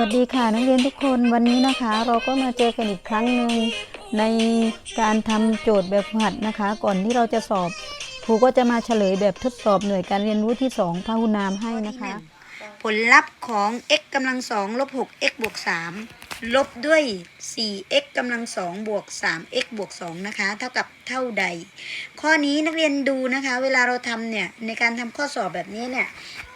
วัสดีค่ะนักเรียนทุกคนวันนี้นะคะ เราก็มาเจอกันอีกครั้งหนึ่งในการทำโจทย์แบบฝึกหัดนะคะ ก่อนที่เราจะสอบครูก็จะมาเฉลยแบบทดสอบหน่วยการเรียนรู้ที่2พหุนามให้นะคะ ผลลัพธ์ของ x กำลังสองลบ 6x บวก3 ลบด้วย 4x กำลังสองบวก 3x บวก 2 นะคะ เท่ากับเท่าใด ข้อนี้นักเรียนดูนะคะ เวลาเราทำเนี่ย ในการทำข้อสอบแบบนี้เนี่ย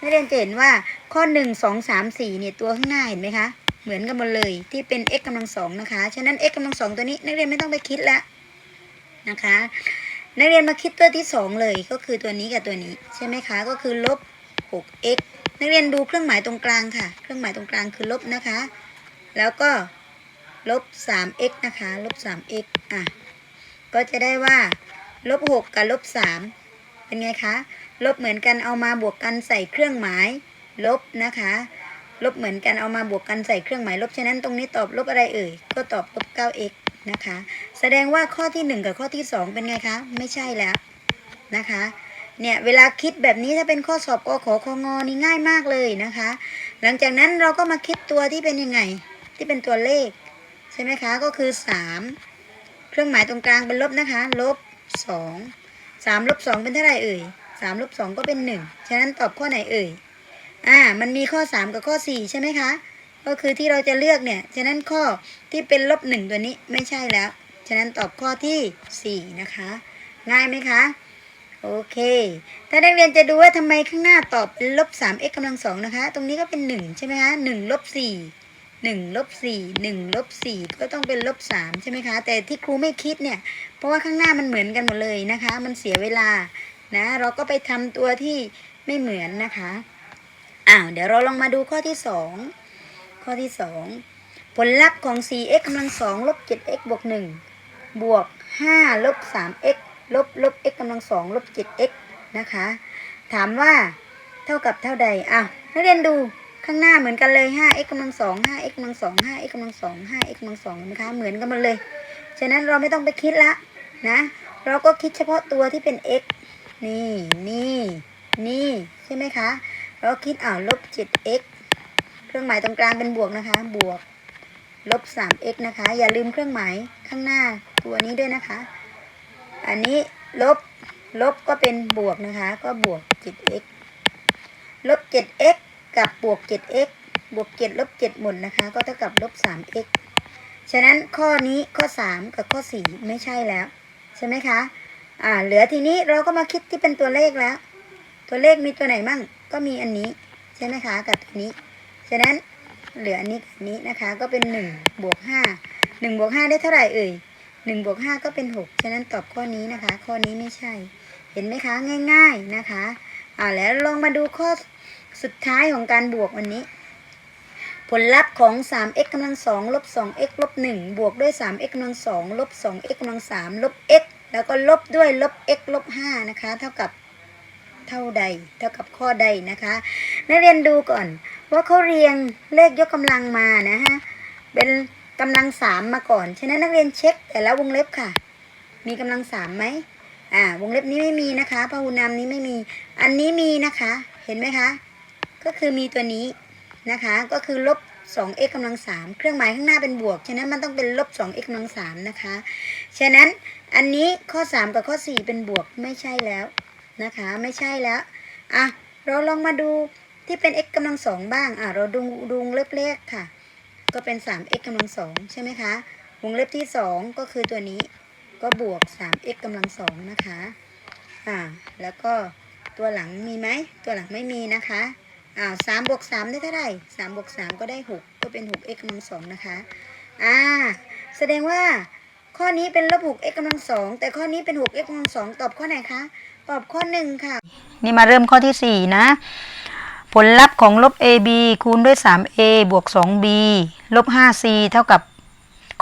นักเรียนจะเห็นว่าข้อ 1 2 3 4 เนี่ย ตัวข้างหน้าเห็นไหมคะ เหมือนกันหมดเลยที่เป็น x กำลังสองนะคะ ฉะนั้น x กำลังสองตัวนี้ นักเรียนไม่ต้องไปคิดแล้วนะคะ นักเรียนมาคิดตัวที่สองเลยก็คือตัวนี้กับตัวนี้ใช่ไหมคะ ก็คือลบ 6x นักเรียนดูเครื่องหมายตรงกลางค่ะ เครื่องหมายตรงกลางคือลบนะคะ แล้วก็ลบ 3x นะคะลบ 3x อะ ก็จะได้ว่าลบ 6 กับลบ 3 เป็นไงคะ ลบเหมือนกันเอามาบวกกันใส่เครื่องหมาย ลบนะคะ ลบเหมือนกันเอามาบวกกันใส่เครื่องหมายลบ ฉะนั้นตรงนี้ตอบลบอะไรเอ่ย ก็ตอบลบ 9x นะคะ แสดงว่าข้อที่ 1 กับข้อที่ 2 เป็นไงคะ ไม่ใช่แล้วนะคะ เนี่ยเวลาคิดแบบนี้ถ้าเป็นข้อสอบกขอคงนี่ง่ายมากเลยนะคะ หลังจากนั้นเราก็มาคิดตัวที่เป็นยังไง ที่เป็นตัวเลข ใช่ไหมคะ ก็คือ 3 เครื่องหมายตรงกลางเป็นลบนะคะ ลบ 2 3ลบ2เป็นเท่าไหร่เอ่ย3ลบ2ก็เป็น 1 ฉะนั้นตอบข้อไหนเอ่ยอ่า มันมีข้อ 3 กับข้อ 4 ใช่ไหมคะ ก็คือที่เราจะเลือกเนี่ย ฉะนั้นข้อที่เป็นลบ 1 ตัวนี้ไม่ใช่แล้ว ฉะนั้นตอบข้อที่ 4 นะคะ ง่ายไหมคะ โอเค ถ้านักเรียนจะดูว่าทำไมข้างหน้าตอบเป็นลบ 3x กำลังสองนะคะ ตรงนี้ก็เป็น 1 ใช่ไหมคะ1ลบ4 1ลบ4 1ลบ4ก็ต้องเป็นลบ3ใช่ไหมคะ แต่ที่ครูไม่คิดเนี่ย เพราะว่าข้างหน้ามันเหมือนกันหมดเลยนะคะ มันเสียเวลานะเราก็ไปทำตัวที่ไม่เหมือนนะคะอ้าวเดี๋ยวเราลองมาดูข้อที่ 2 ข้อที่ 2 ผลลัพธ์ของ 4x กำลังสองลบ 7x บวก1บวก5ลบ 3x ลบลบ x กำลังสองลบ 7x นะคะ ถามว่าเท่ากับเท่าใดอะนักเรียนดู ข้างหน้าเหมือนกันเลย 5x กำลังสอง 5x กำลังสอง 5x กำลังสอง 5x กำลังสองนะคะ เหมือนกันหมดเลย ฉะนั้นเราไม่ต้องไปคิดละนะ เราก็คิดเฉพาะตัวที่เป็น x นี่ นี่ นี่ ใช่ไหมคะ เราคิดอ่าลบ 7x เครื่องหมายตรงกลางเป็นบวกนะคะ บวก ลบ 3x นะคะ อย่าลืมเครื่องหมายข้างหน้าตัวนี้ด้วยนะคะ อันนี้ลบ ลบก็เป็นบวกนะคะ ก็บวก 7x ลบ 7x กับบวก 7x บวก 7 ลบ 7 หมดนะคะ ก็เท่ากับลบ 3x ฉะนั้นข้อนี้ข้อ 3 กับข้อ 4 ไม่ใช่แล้ว ใช่ไหมคะ อ่า เหลือทีนี้เราก็มาคิดที่เป็นตัวเลขแล้ว ตัวเลขมีตัวไหนมั่ง ก็มีอันนี้ ใช่ไหมคะ กับตัวนี้ ฉะนั้นเหลืออันนี้กับนนี้นะคะ ก็เป็น1บวก5 1บวก5ได้เท่าไหร่เอ่ย1บวก5ก็เป็น 6 ฉะนั้นตอบข้อนี้นะคะ ข้อนี้ไม่ใช่ เห็นไหมคะ ง่าย ๆนะคะ อ่าแล้วลองมาดูข้อ สุดท้ายของการบวกวันนี้ ผลลัพธ์ของ 3x กำลัง2ลบ 2x ลบ 1 บวกด้วย 3x กำลัง2ลบ 2x กำลัง3ลบ x แล้วก็ลบด้วยลบ x ลบ 5 นะคะ เท่ากับเท่าใด เท่ากับข้อใดนะคะ นักเรียนดูก่อน ว่าเขาเรียงเลขยกกำลังมานะฮะ เป็นกำลังสามมาก่อน ฉะนั้นนักเรียนเช็คแต่ละวงเล็บค่ะ มีกำลังสามไหมอ่าวงเล็บนี้ไม่มีนะคะพหุนามนี้ไม่มี อันนี้มีนะคะ เห็นไหมคะ ก็คือมีตัวนี้นะคะ ก็คือลบ 2x กำลัง 3 เครื่องหมายข้างหน้าเป็นบวก ฉะนั้นมันต้องเป็นลบ 2x กำลัง 3 นะคะ ฉะนั้นอันนี้ข้อ 3 กับข้อ 4 เป็นบวกไม่ใช่แล้วนะคะ ไม่ใช่แล้วอะเราลองมาดูที่เป็น x กำลังสองบ้างอะเราดูดูวงเล็บเลขค่ะ ก็เป็น 3x กำลังสองใช่ไหมคะ วงเล็บที่ 2 ก็คือตัวนี้ก็บวก 3x กำลังสองนะคะอ่าแล้วก็ตัวหลังมีไหม ตัวหลังไม่มีนะคะ อ่าสามบวกสามได้เท่าไหร่สามบวกสามก็ได้หกก็เป็นหก x กำลังสองนะคะ อ่า แสดงว่าข้อนี้เป็นลบหก x กำลังสองแต่ข้อนี้เป็นหก x กำลังสองตอบข้อไหนคะ ตอบข้อหนึ่งค่ะ นี่มาเริ่มข้อที่4นะ ผลลัพธ์ของลบ ab คูณด้วย 3a บวก 2b ลบ 5c เท่ากับ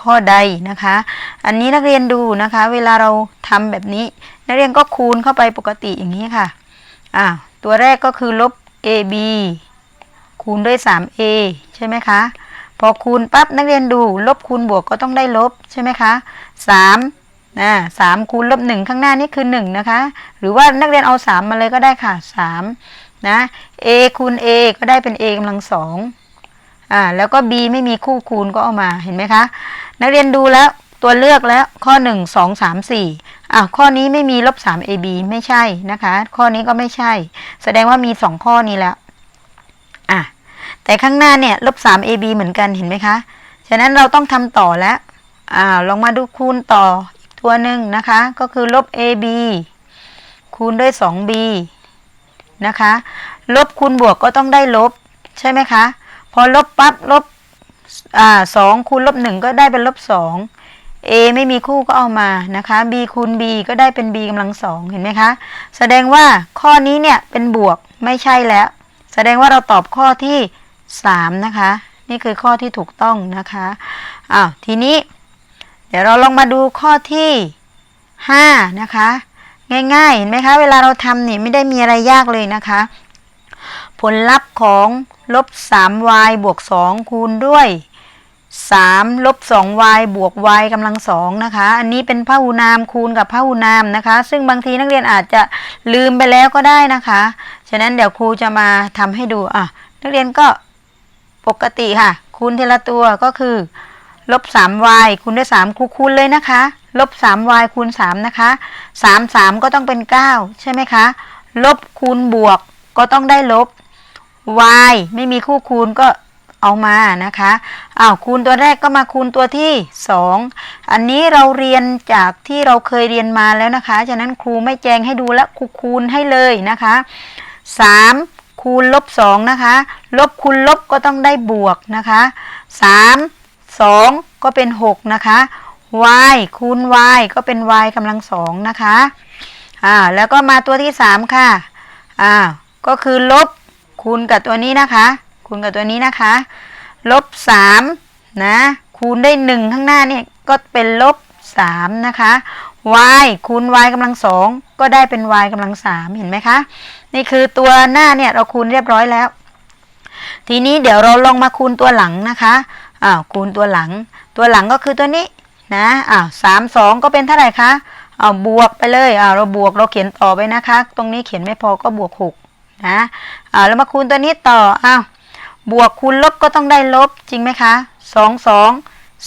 ข้อใดนะคะ อันนี้นักเรียนดูนะคะ เวลาเราทำแบบนี้ นักเรียนก็คูณเข้าไปปกติอย่างนี้ค่ะ อ่า ตัวแรกก็คือลบ ab คูณด้วย 3a ใช่ไหมคะ พอคูณปั๊บนักเรียนดู ลบคูณบวกก็ต้องได้ลบใช่ไหมคะ3นะสามคูณลบหนึ่งข้างหน้านี่คือหนึ่งนะคะ หรือว่านักเรียนเอาสามมาเลยก็ได้ค่ะสามนะ a คูณ a ก็ได้เป็น a กำลังสองอ่าแล้วก็ b ไม่มีคู่คูณก็เอามาเห็นไหมคะ นักเรียนดูแล้วตัวเลือกแล้วข้อ 1 2 3 4 อะข้อนี้ไม่มีลบ3 ab ไม่ใช่นะคะ ข้อนี้ก็ไม่ใช่ แสดงว่ามี2ข้อนี้แล้วอะแต่ข้างหน้าเนี่ยลบ3 ab เหมือนกันเห็นไหมคะ ฉะนั้นเราต้องทำต่อแล้วอ่าลองมาดูคูณต่ออีกตัวหนึ่งนะคะ ก็คือลบ ab คูณด้วย 2b นะคะ ลบคูณบวกก็ต้องได้ลบ ใช่ไหมคะ พอลบปั๊บลบอ่าสองคูณลบหนึ่งก็ได้เป็นลบสอง a ไม่มีคู่ก็เอามานะคะ b คูณ b ก็ได้เป็น b กำลังสองเห็นไหมคะ แสดงว่าข้อนี้เนี่ยเป็นบวกไม่ใช่แล้ว แสดงว่าเราตอบข้อที่สามนะคะ นี่คือข้อที่ถูกต้องนะคะอ้าวทีนี้ เดี๋ยวเราลองมาดูข้อที่ห้านะคะ ง่ายๆเห็นไหมคะ เวลาเราทำนี่ไม่ได้มีอะไรยากเลยนะคะ ผลลัพธ์ของลบ 3y บวก 2 คูณด้วย 3ลบ 2y บวก y กำลังสองนะคะ อันนี้เป็นพหุนามคูณกับพหุนามนะคะ ซึ่งบางทีนักเรียนอาจจะลืมไปแล้วก็ได้นะคะ ฉะนั้นเดี๋ยวครูจะมาทำให้ดูอะนักเรียนก็ปกติค่ะ คูณทีละตัวก็คือลบ 3y คูณด้วย 3 ครูคูณเลยนะคะ ลบ 3y คูณ 3 นะคะ 3 3 ก็ต้องเป็น 9 ใช่ไหมคะ ลบคูณบวกก็ต้องได้ลบ y ไม่มีคู่คูณก็ เอามานะคะอ้าวคูณตัวแรกก็มาคูณตัวที่ 2 อันนี้เราเรียนจากที่เราเคยเรียนมาแล้วนะคะ ฉะนั้นครูไม่แจงให้ดูและครูคูณให้เลยนะคะ 3 คูณลบ2นะคะ ลบคูณลบก็ต้องได้บวกนะคะ 3 2 ก็เป็น 6 นะคะ y คูณ y ก็เป็น y กำลังสองนะคะอ่าแล้วก็มาตัวที่ 3 ค่ะอ่าก็คือลบคูณกับตัวนี้นะคะ คูณกับตัวนี้นะคะ ลบ3นะ คูณได้1ข้างหน้าเนี่ยก็เป็นลบ3นะคะ y คูณ y กำลังสองก็ได้เป็น y กำลังสามเห็นไหมคะ นี่คือตัวหน้าเนี่ยเราคูณเรียบร้อยแล้ว ทีนี้เดี๋ยวเราลองมาคูณตัวหลังนะคะอ้าวคูณตัวหลัง ตัวหลังก็คือตัวนี้นะอ้าวสามสองก็เป็นเท่าไหร่คะอ้าวบวกไปเลยอ้าวเราบวกเราเขียนต่อไปนะคะ ตรงนี้เขียนไม่พอก็บวกหกนะอ้าวแล้วมาคูณตัวนี้ต่ออ้าว บวกคูณลบก็ต้องได้ลบจริงไหมคะสองสอง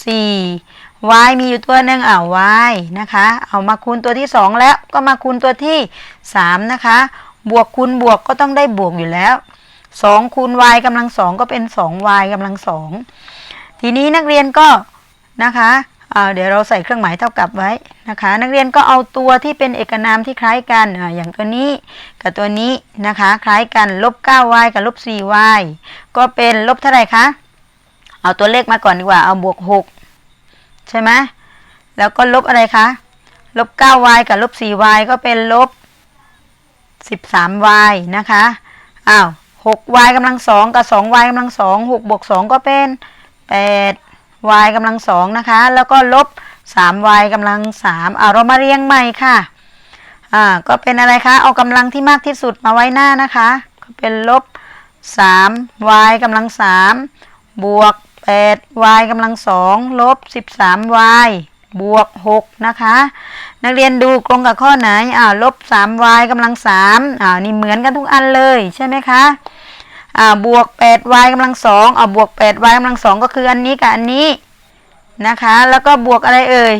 สี่ y มีอยู่ตัวหนึ่งอ่าว y นะคะ เอามาคูณตัวที่สองแล้วก็มาคูณตัวที่สามนะคะ บวกคูณบวกก็ต้องได้บวกอยู่แล้วสองคูณ y กำลังสองก็เป็นสอง y กำลังสองทีนี้นักเรียนก็นะคะ อ่าเดี๋ยวเราใส่เครื่องหมายเท่ากับไว้นะคะ นักเรียนก็เอาตัวที่เป็นเอกนามที่คล้ายกันออย่างตัวนี้กับตัวนี้นะคะ คล้ายกันลบ 9y กับลบ 4y ก็เป็นลบเท่าไหร่คะเอาตัวเลขมาก่อนดีกว่าเอาบวก 6 ใช่ไหมแล้วก็ลบอะไรคะลบ 9y กับลบ 4y ก็เป็นลบ 13y นะคะอ้าว 6y กำลังสองกับ 2y กำลังสอง6บวก 2 ก็เป็น y กำลังสองนะคะ แล้วก็ลบ 3y กำลัง3อ่าเรามาเรียงใหม่ค่ะอ่าก็เป็นอะไรคะ เอากำลังที่มากที่สุดมาไว้หน้านะคะ ก็เป็นลบ 3y กำลัง3บวก 8y กำลัง2ลบ 13y บวก 6 นะคะ นักเรียนดูตรงกับข้อไหนอ่าลบ 3y กำลัง3อ่านี่เหมือนกันทุกอันเลยใช่ไหมคะ อ่าบวก 8y กำลัง2อ่าบวก 8y กำลัง2ก็คืออันนี้กับอันนี้นะคะ แล้วก็บวกอะไรเอ่ย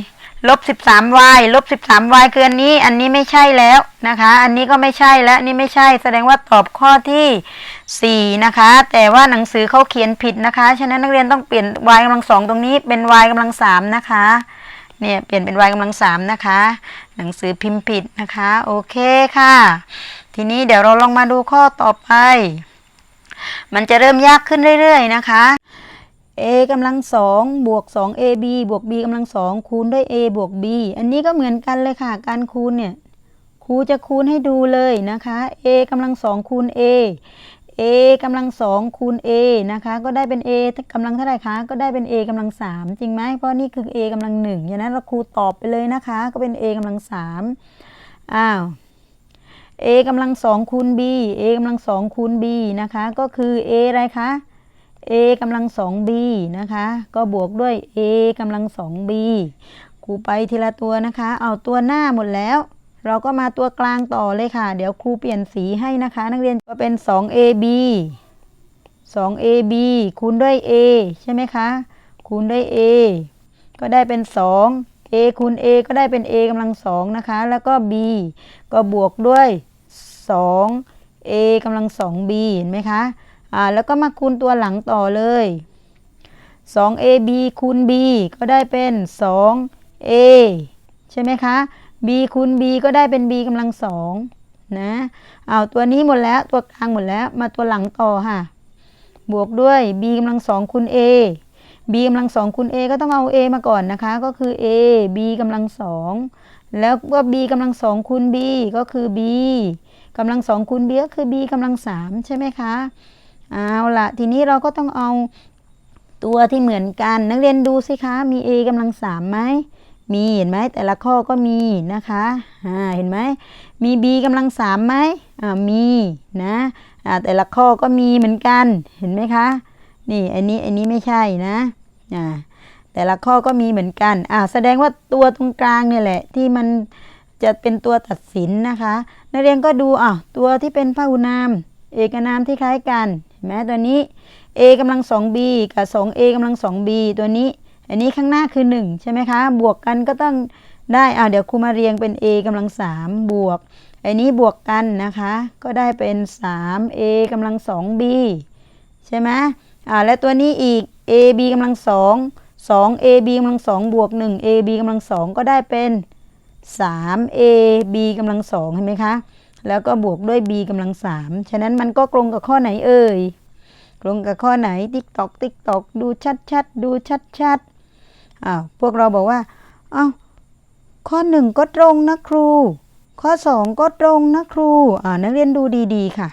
ลบ 13y ลบ 13y คืออันนี้ อันนี้ไม่ใช่แล้วนะคะ อันนี้ก็ไม่ใช่และนี่ไม่ใช่ แสดงว่าตอบข้อที่ 4 นะคะ แต่ว่าหนังสือเขาเขียนผิดนะคะ ฉะนั้นนักเรียนต้องเปลี่ยน y กำลังสองตรงนี้เป็น y กำลังสามนะคะ เนี่ยเปลี่ยนเป็น y กำลังสามนะคะ หนังสือพิมพ์ผิดนะคะ โอเคค่ะ ทีนี้เดี๋ยวเราลองมาดูข้อต่อไป มันจะเริ่มยากขึ้นเรื่อยๆนะคะ a กำลังสองบวก 2ab บวก b กำลังสองคูณด้วย a บวก b อันนี้ก็เหมือนกันเลยค่ะ การคูณเนี่ยครูจะคูณให้ดูเลยนะคะ a กำลังสองคูณ a a กำลังสองคูณ a นะคะ ก็ได้เป็น a กำลังเท่าไหร่คะ ก็ได้เป็น a กำลังสามจริงไหม เพราะนี่คือ a กำลังหนึ่งฉะนั้นเราครูตอบไปเลยนะคะ ก็เป็น a กำลังสามอ้าว a กำลังสองคูณ b a กำลังสองคูณ b นะคะ ก็คือ a อะไรคะ a กำลังสอง b นะคะ ก็บวกด้วย a กำลังสอง b ครูไปทีละตัวนะคะ เอาตัวหน้าหมดแล้ว เราก็มาตัวกลางต่อเลยค่ะ เดี๋ยวครูเปลี่ยนสีให้นะคะ นักเรียนก็เป็น 2ab 2ab คูณด้วย a ใช่ไหมคะ คูณด้วย a ก็ได้เป็น 2 a คูณ a ก็ได้เป็น a กำลังสองนะคะ แล้วก็ b ก็บวกด้วย 2 a กำลังสอง b เห็นไหมคะอ่าแล้วก็มาคูณตัวหลังต่อเลย 2ab คูณ b ก็ได้เป็น 2a ใช่ไหมคะ b คูณ b ก็ได้เป็น b กำลังสองนะเอาตัวนี้หมดแล้วตัวกลางหมดแล้วมาตัวหลังต่อค่ะ บวกด้วย b กำลังสองคูณ a b กำลังสองคูณ a ก็ต้องเอา a มาก่อนนะคะ ก็คือ a b กำลังสองแล้วก็ b กำลังสองคูณ b ก็คือ b กำลังสองคูณ b ก็คือ b กำลังสามใช่ไหมคะ เอาละทีนี้เราก็ต้องเอาตัวที่เหมือนกัน นักเรียนดูสิคะ มี a กำลังสามไหมมีเห็นไหมแต่ละข้อก็มีนะคะอ่าเห็นไหมมี b กำลังสามไหมอ่ามีนะอ่าแต่ละข้อก็มีเหมือนกันเห็นไหมคะ นี่อันนี้อันนี้ไม่ใช่นะอ่าแต่ละข้อก็มีเหมือนกันอ่าแสดงว่าตัวตรงกลางเนี่ยแหละที่มัน จะเป็นตัวตัดสินนะคะ นักเรียนก็ดูอะตัวที่เป็นพหุนาม เอกนามที่คล้ายกันเห็นไหมตัวนี้ a กำลังสอง b กับสอง a กำลังสอง b ตัวนี้ อันนี้ข้างหน้าคือ 1 ใช่ไหมคะ บวกกันก็ต้องได้อ่าเดี๋ยวครูมาเรียงเป็น a กำลัง 3 บวก อันนี้บวกกันนะคะ ก็ได้เป็น 3a กำลัง 2b ใช่ไหมอ่าและตัวนี้อีก ab กำลัง 2 2ab กำลัง 2 บวก 1ab กำลัง 2 ก็ได้เป็น 3ab กำลัง2เห็นไหมคะ แล้วก็บวกด้วย b กำลัง3ฉะนั้นมันก็ตรงกับข้อไหนเอ่ยตรงกับข้อไหนติ๊กตอกติ๊กตอกดูชัดๆดูชัดๆอ้าวพวกเราบอกว่าอ้าวข้อหนึ่งก็ตรงนะครู ข้อสองก็ตรงนะครูอ่านักเรียนดูดีๆค่ะ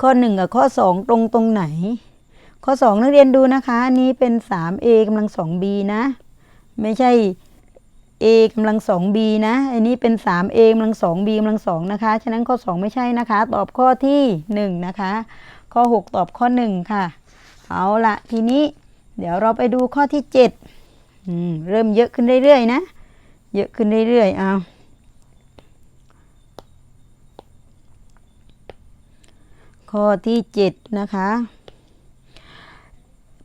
ข้อหนึ่งกับข้อสองตรงตรงไหน ข้อสองนักเรียนดูนะคะ อันนี้เป็น 3a กำลัง 2b นะ ไม่ใช่ a กำลัง 2b นะอันนี้เป็น 3a กำลัง 2b กำลัง2นะคะ ฉะนั้นข้อ 2 ไม่ใช่นะคะ ตอบข้อที่ 1 นะคะ ข้อ 6 ตอบข้อ 1 ค่ะ เอาละทีนี้เดี๋ยวเราไปดูข้อที่7อืมเริ่มเยอะขึ้นเรื่อยๆนะ เยอะขึ้นเรื่อยๆเอาข้อที่ 7 นะคะ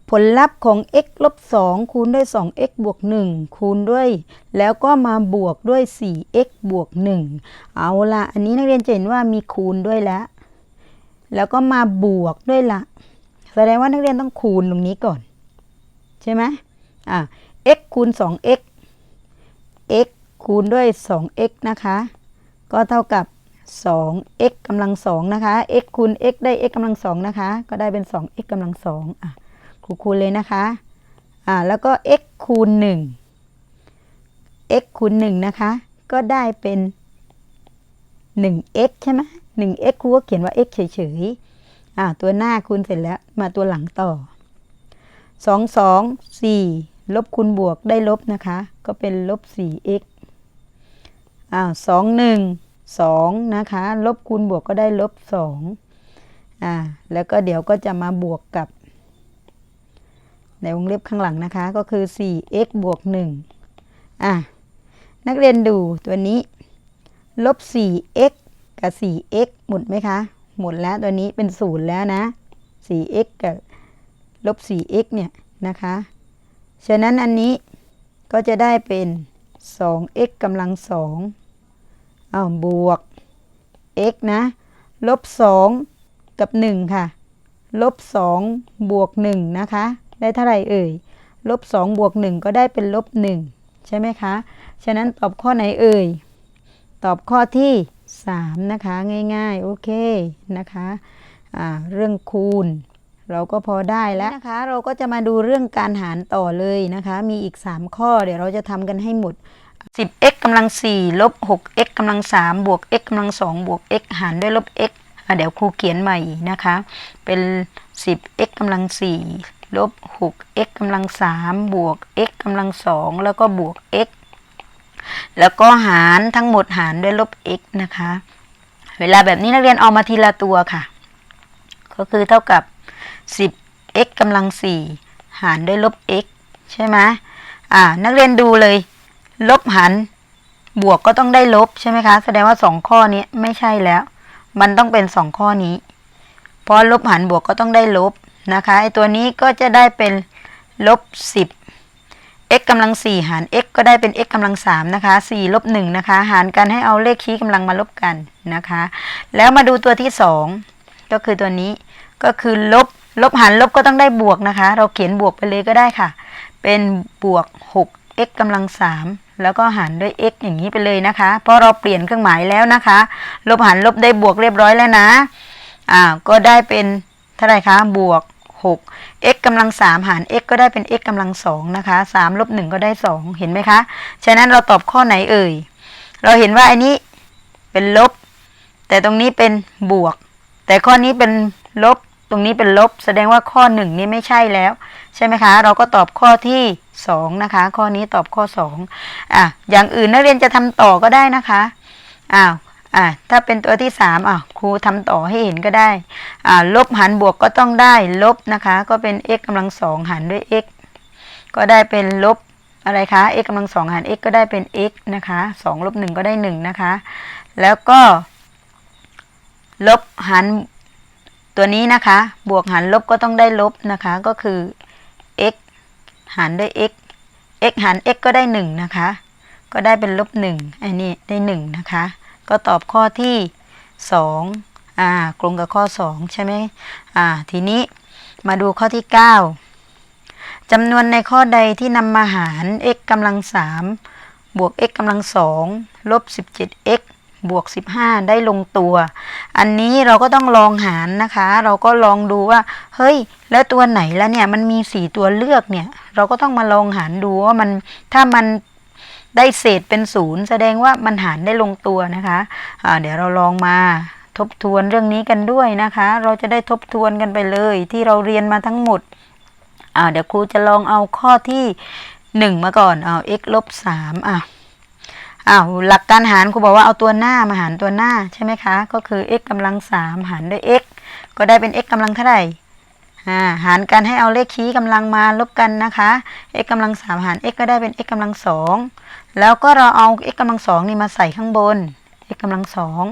ผลลัพธ์ของ x ลบ2คูณด้วย 2x บวก 1 คูณด้วย แล้วก็มาบวกด้วย 4x บวก 1 เอาละอันนี้นักเรียนจะเห็นว่ามีคูณด้วยแล้ว แล้วก็มาบวกด้วยละแสดงว่านักเรียนต้องคูณตรงนี้ก่อน ใช่ไหมอะ x คูณ 2x x คูณด้วย 2x นะคะ ก็เท่ากับ 2x กำลัง2นะคะ x คูณ x ได้ x กำลัง2นะคะ ก็ได้เป็น 2x กำลัง2อะ ครูคูณเลยนะคะอ่าแล้วก็ x คูณ 1 x คูณ 1 นะคะ ก็ได้เป็น 1x ใช่ไหม 1x ครูก็เขียนว่า x เฉยๆอ่าตัวหน้าคูณเสร็จแล้วมาตัวหลังต่อ 2 2 4 ลบคูณบวกได้ลบนะคะ ก็เป็นลบ 4x อ้าว2 1 2 นะคะ ลบคูณบวกก็ได้ลบ2อ่าแล้วก็เดี๋ยวก็จะมาบวกกับ ในวงเล็บข้างหลังนะคะ ก็คือ 4x บวก1อะ นักเรียนดูตัวนี้ ลบ 4x กับ 4x หมดไหมคะ หมดแล้วตัวนี้เป็นศูนย์แล้วนะ 4x กับลบ 4x เนี่ยนะคะ ฉะนั้นอันนี้ก็จะได้เป็น 2x กำลัง2อ้าวบวก x นะ ลบ 2 กับ 1 ค่ะ ลบ 2 บวก 1 นะคะ ได้เท่าไหร่เอ่ยลบ2บวก1ก็ได้เป็นลบ1ใช่ไหมคะ ฉะนั้นตอบข้อไหนเอ่ย ตอบข้อที่ 3 นะคะ ง่ายๆ โอเคนะคะอ่าเรื่องคูณ เราก็พอได้แล้วนะคะ เราก็จะมาดูเรื่องการหารต่อเลยนะคะ มีอีก 3 ข้อเดี๋ยวเราจะทำกันให้หมด 10x กำลัง4ลบ 6x กำลัง3บวก x กำลัง2บวก x หารด้วยลบ x อะเดี๋ยวครูเขียนใหม่นะคะ เป็น 10x กำลัง4 ลบ 6x กำลัง3บวก x กำลัง2แล้วก็บวก x แล้วก็หารทั้งหมดหารด้วยลบ x นะคะ เวลาแบบนี้นักเรียนเอามาทีละตัวค่ะ ก็คือเท่ากับ 10x กำลัง4หารด้วยลบ x ใช่ไหมอ่า นักเรียนดูเลย ลบหารบวกก็ต้องได้ลบใช่ไหมคะ แสดงว่าสองข้อนี้ไม่ใช่แล้ว มันต้องเป็นสองข้อนี้ เพราะลบหารบวกก็ต้องได้ลบ นะคะไอตัวนี้ก็จะได้เป็นลบสิบ x กำลังสี่หาร x ก็ได้เป็น x กำลังสามนะคะสี่ลบหนึ่งนะคะ หารกันให้เอาเลขชี้กำลังมาลบกันนะคะ แล้วมาดูตัวที่สองก็คือตัวนี้ก็คือลบลบหารลบก็ต้องได้บวกนะคะ เราเขียนบวกไปเลยก็ได้ค่ะ เป็นบวก 6x กำลังสามแล้วก็หารด้วย x อย่างนี้ไปเลยนะคะเพราะเราเปลี่ยนเครื่องหมายแล้วนะคะ ลบหารลบได้บวกเรียบร้อยแล้วนะอ่าก็ได้เป็นเท่าไหร่คะบวก 6 x กำลังสามหาร x ก็ได้เป็น x กำลังสองนะคะสามลบหนึ่งก็ได้สองเห็นไหมคะ ฉะนั้นเราตอบข้อไหนเอ่ย เราเห็นว่าอันนี้เป็นลบ แต่ตรงนี้เป็นบวก แต่ข้อนี้เป็นลบ ตรงนี้เป็นลบ แสดงว่าข้อหนึ่งนี้ไม่ใช่แล้ว ใช่ไหมคะ เราก็ตอบข้อที่สองนะคะ ข้อนี้ตอบข้อสองอะอย่างอื่นนักเรียนจะทำต่อก็ได้นะคะอ้าว อะถ้าเป็นตัวที่สามอะครูทำต่อให้เห็นก็ได้อ่าลบหารบวกก็ต้องได้ลบนะคะ ก็เป็น x กำลังสองหารด้วย x ก็ได้เป็นลบอะไรคะ x กำลังสองหาร x ก็ได้เป็น x นะคะสองลบหนึ่งก็ได้หนึ่งนะคะ แล้วก็ ลบหารตัวนี้นะคะ บวกหารลบก็ต้องได้ลบนะคะ ก็คือ x หารด้วย x x หาร x ก็ได้หนึ่งนะคะ ก็ได้เป็นลบหนึ่งอันนี้ได้หนึ่งนะคะ ก็ตอบข้อที่สองอ่ากลงกับข้อสองใช่ไหมอ่าทีนี้มาดูข้อที่เก้าจำนวนในข้อใดที่นำมาหาร x กำลังสามบวก x กำลังสองลบสิบเจ็ด x บวก 15 ได้ลงตัว อันนี้เราก็ต้องลองหารนะคะ เราก็ลองดูว่า เฮ้ย แล้วตัวไหนแล้วเนี่ย มันมีสี่ตัวเลือกเนี่ย เราก็ต้องมาลองหารดูว่ามัน ถ้ามัน ได้เศษเป็นศูนย์แสดงว่ามันหารได้ลงตัวนะคะอ่าเดี๋ยวเราลองมาทบทวนเรื่องนี้กันด้วยนะคะ เราจะได้ทบทวนกันไปเลย ที่เราเรียนมาทั้งหมดเดี๋ยวครูจะลองเอาข้อที่หนึ่งมาก่อนเอา x ลบสามอะอ้าวหลักการหารครูบอกว่าเอาตัวหน้ามาหารตัวหน้าใช่ไหมคะ ก็คือ x กำลังสามหารด้วย x ก็ได้เป็น x กำลังเท่าไหร่อ่าหารกันให้เอาเลขชี้กำลังมาลบกันนะคะ x กำลังสามหาร x ก็ได้เป็น x กำลังสอง แล้วก็เราเอา x กำลังสองนี่มาใส่ข้างบน x กำลังสอง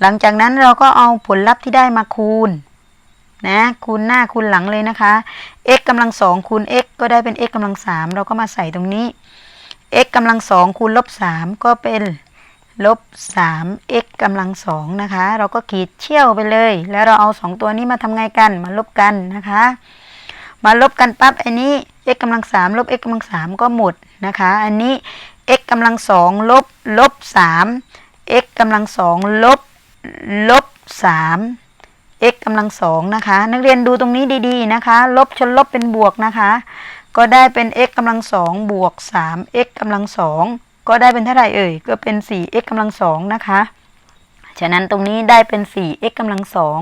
หลังจากนั้นเราก็เอาผลลัพธ์ที่ได้มาคูณนะคูณหน้าคูณหลังเลยนะคะ x กำลังสองคูณ x ก็ได้เป็น x กำลังสามเราก็มาใส่ตรงนี้ x กำลังสองคูณลบสามก็เป็นลบสาม x กำลังสองนะคะ เราก็ขีดเชี่ยวไปเลย แล้วเราเอาสองตัวนี้มาทำไงกันมาลบกันนะคะ มาลบกันปั๊บอันนี้ x กำลังสามลบ x กำลังสามก็หมดนะคะ อันนี้ x กำลังสองลบลบสาม x กำลังสองลบลบสาม x กำลังสองนะคะ นักเรียนดูตรงนี้ดีๆนะคะ ลบชนลบเป็นบวกนะคะ ก็ได้เป็น x กำลังสองบวกสาม x กำลังสองก็ได้เป็นเท่าไหร่เอ่ย ก็เป็นสี่ x กำลังสองนะคะฉะนั้นตรงนี้ได้เป็นสี่ x กำลังสอง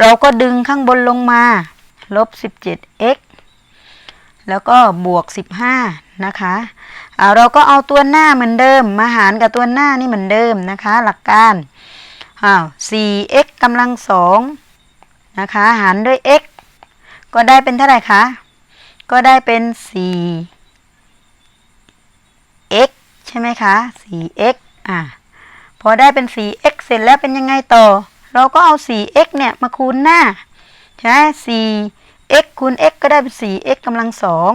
เราก็ดึงข้างบนลงมาลบสิบเจ็ด x แล้วก็บวกสิบห้านะคะ เราก็เอาตัวหน้าเหมือนเดิม มาหารกับตัวหน้านี่เหมือนเดิมนะคะ หลักการอ้าวสี่ x กำลังสองนะคะ หารด้วย x ก็ได้เป็นเท่าไหร่คะ ก็ได้เป็น 4x ใช่ไหมคะ 4x อะ พอได้เป็น 4x เสร็จแล้วเป็นยังไงต่อ เราก็เอา 4x เนี่ยมาคูณหน้า ใช่ไหม 4x คูณ x ก็ได้เป็น 4x กำลังสอง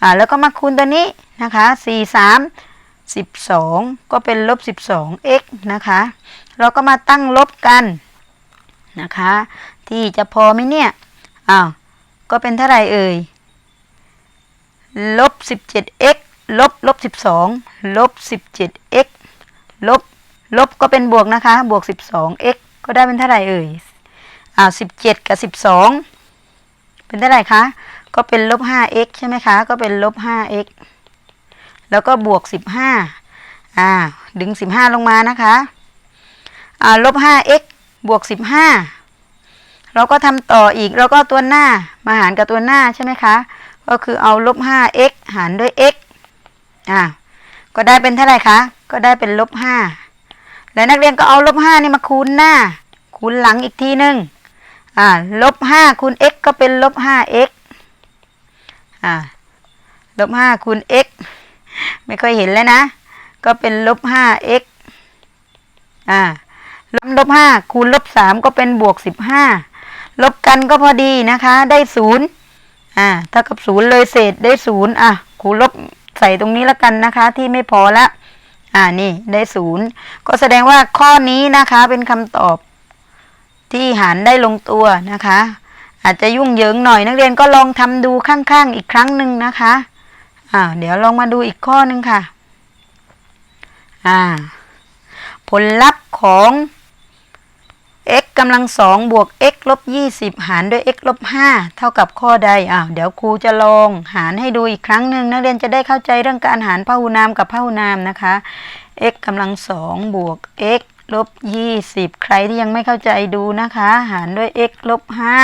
อ่าแล้วก็มาคูณตัวนี้ นะคะ4 3 12ก็เป็นลบ 12x นะคะ เราก็มาตั้งลบกันนะคะ ที่จะพอไหมเนี่ย อ้าว ก็เป็นเท่าไหร่เอ่ย ลบ 17x ลบลบ12ลบ 17x ลบ ลบก็เป็นบวกนะคะ บวก 12x ก็ได้เป็นเท่าไหร่เอ่ยอ่าว17กับ12เป็นเท่าไหร่คะ ก็เป็นลบ 5x ใช่ไหมคะ ก็เป็นลบ 5x แล้วก็บวก 15อ่าดึง 15 ลงมานะคะอ่าลบ 5x บวก 15 เราก็ทำต่ออีกเราก็ตัวหน้ามาหารกับตัวหน้าใช่ไหมคะ ก็คือเอาลบ 5x หารด้วย x อ่าก็ได้เป็นเท่าไหร่คะ ก็ได้เป็นลบ 5 แล้วนักเรียนก็เอาลบ 5 นี่มาคูณหน้า คูณหลังอีกทีหนึ่งอ่าลบ 5 คูณ x ก็เป็นลบ 5x อ่าลบ 5 คูณ x ไม่ค่อยเห็นแล้วนะ ก็เป็นลบ 5x อ่าลบลบห้าคูณลบสามก็เป็นบวกสิบห้าลบกันก็พอดีนะคะ ได้ศูนย์อ่าเท่ากับศูนย์เลยเศษได้ศูนย์อะครูลบใส่ตรงนี้แล้วกันนะคะ ที่ไม่พอละอ่านี่ได้ศูนย์ก็แสดงว่าข้อนี้นะคะเป็นคำตอบที่หารได้ลงตัวนะคะ อาจจะยุ่งเหยิงหน่อยนักเรียนก็ลองทำดูข้างๆอีกครั้งหนึ่งนะคะ อ่าเดี๋ยวลองมาดูอีกข้อหนึ่งค่ะ อ่า ผลลัพธ์ของ x กำลังสองบวก x ลบยี่สิบหารด้วย x ลบห้าเท่ากับข้อใดอ้าวเดี๋ยวครูจะลองหารให้ดูอีกครั้งหนึ่งนักเรียนจะได้เข้าใจเรื่องการหารพหุนามกับพหุนามนะคะ x กำลังสองบวก x ลบยี่สิบใครที่ยังไม่เข้าใจดูนะคะ หารด้วย x ลบห้า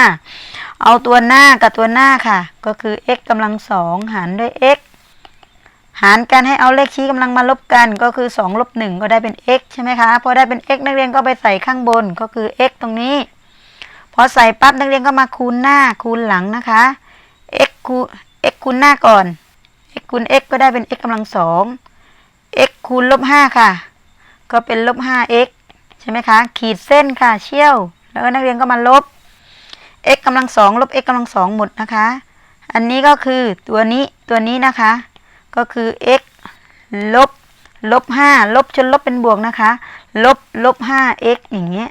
เอาตัวหน้ากับตัวหน้าค่ะ ก็คือ x กำลังสองหารด้วย x หารกันให้เอาเลขชี้กำลังมาลบกันก็คือ2ลบ1ก็ได้เป็น x ใช่ไหมคะพอได้เป็น x นักเรียนก็ไปใส่ข้างบนก็คือ x ตรงนี้ พอใส่ปั๊บนักเรียนก็มาคูณหน้าคูณหลังนะคะ x คูณ x คูณหน้าก่อน x คูณ x ก็ได้เป็น x กำลังสอง x คูณลบ5ค่ะ ก็เป็นลบ 5x ใช่ไหมคะ ขีดเส้นค่ะเชี่ยว แล้วนักเรียนก็มาลบ x กำลังสองลบ x กำลังสองหมดนะคะ อันนี้ก็คือตัวนี้ตัวนี้นะคะ ก็คือ x ลบลบห้าลบชนลบเป็นบวกนะคะ ลบลบห้า x อย่างเงี้ย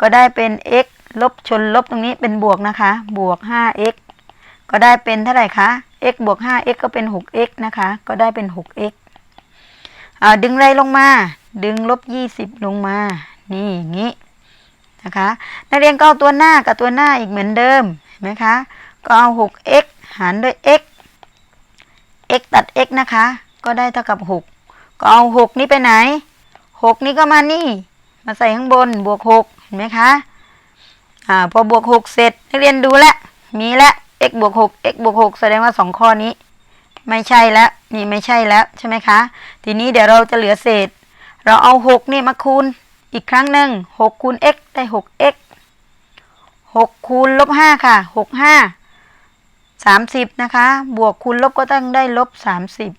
ก็ได้เป็น x ลบชนลบตรงนี้เป็นบวกนะคะ บวกห้า x ก็ได้เป็นเท่าไหร่คะ x บวกห้า x ก็เป็นหก x นะคะ ก็ได้เป็นหก x อ่าดึงไรลงมา ดึงลบยี่สิบลงมา นี่อย่างนี้นะคะ นักเรียนก็เอาตัวหน้ากับตัวหน้าอีกเหมือนเดิมเห็นไหมคะ ก็เอาหก x หารด้วย x x ตัด x นะคะ ก็ได้เท่ากับ 6 ก็เอา 6 นี้ไปไหน 6 นี้ก็มานี่ มาใส่ข้างบนบวก 6 เห็นไหมคะอ่าพอบวก 6 เสร็จนักเรียนดูแล้วมีแล้ว x บวก 6 x บวก 6 แสดงว่า 2 ข้อนี้ ไม่ใช่แล้วนี่ไม่ใช่แล้วใช่ไหมคะ ทีนี้เดี๋ยวเราจะเหลือเศษ เราเอา 6 นี่มาคูณอีกครั้งหนึ่ง6คูณ x ได้ 6x 6คูณลบ5ค่ะ 6 5 สามสิบนะคะ บวกคูณลบก็ต้องได้ลบสามสิบ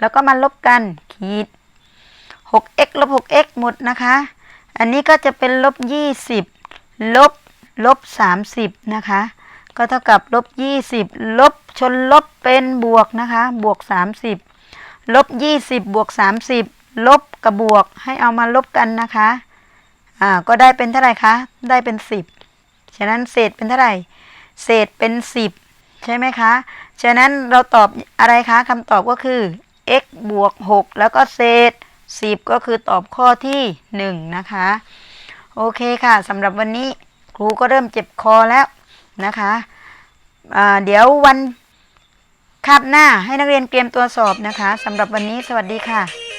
แล้วก็มาลบกันขีดหก x ลบหก x หมดนะคะ อันนี้ก็จะเป็นลบยี่สิบลบ ลบสามสิบนะคะ ก็เท่ากับลบยี่สิบลบชนลบเป็นบวกนะคะ บวกสามสิบลบยี่สิบบวกสามสิบลบกับบวกให้เอามาลบกันนะคะ อ่า ก็ได้เป็นเท่าไหร่คะ ได้เป็นสิบฉะนั้นเศษเป็นเท่าไหร่ เศษเป็นสิบ ใช่ไหมคะ ฉะนั้นเราตอบอะไรคะคำตอบก็คือ x บวก 6 แล้วก็เศษ 10 ก็คือตอบข้อที่ 1 นะคะ โอเคค่ะสำหรับวันนี้ครูก็เริ่มเจ็บคอแล้วนะคะอ่าเดี๋ยววันคาบหน้าให้นักเรียนเตรียมตัวสอบนะคะสำหรับวันนี้สวัสดีค่ะ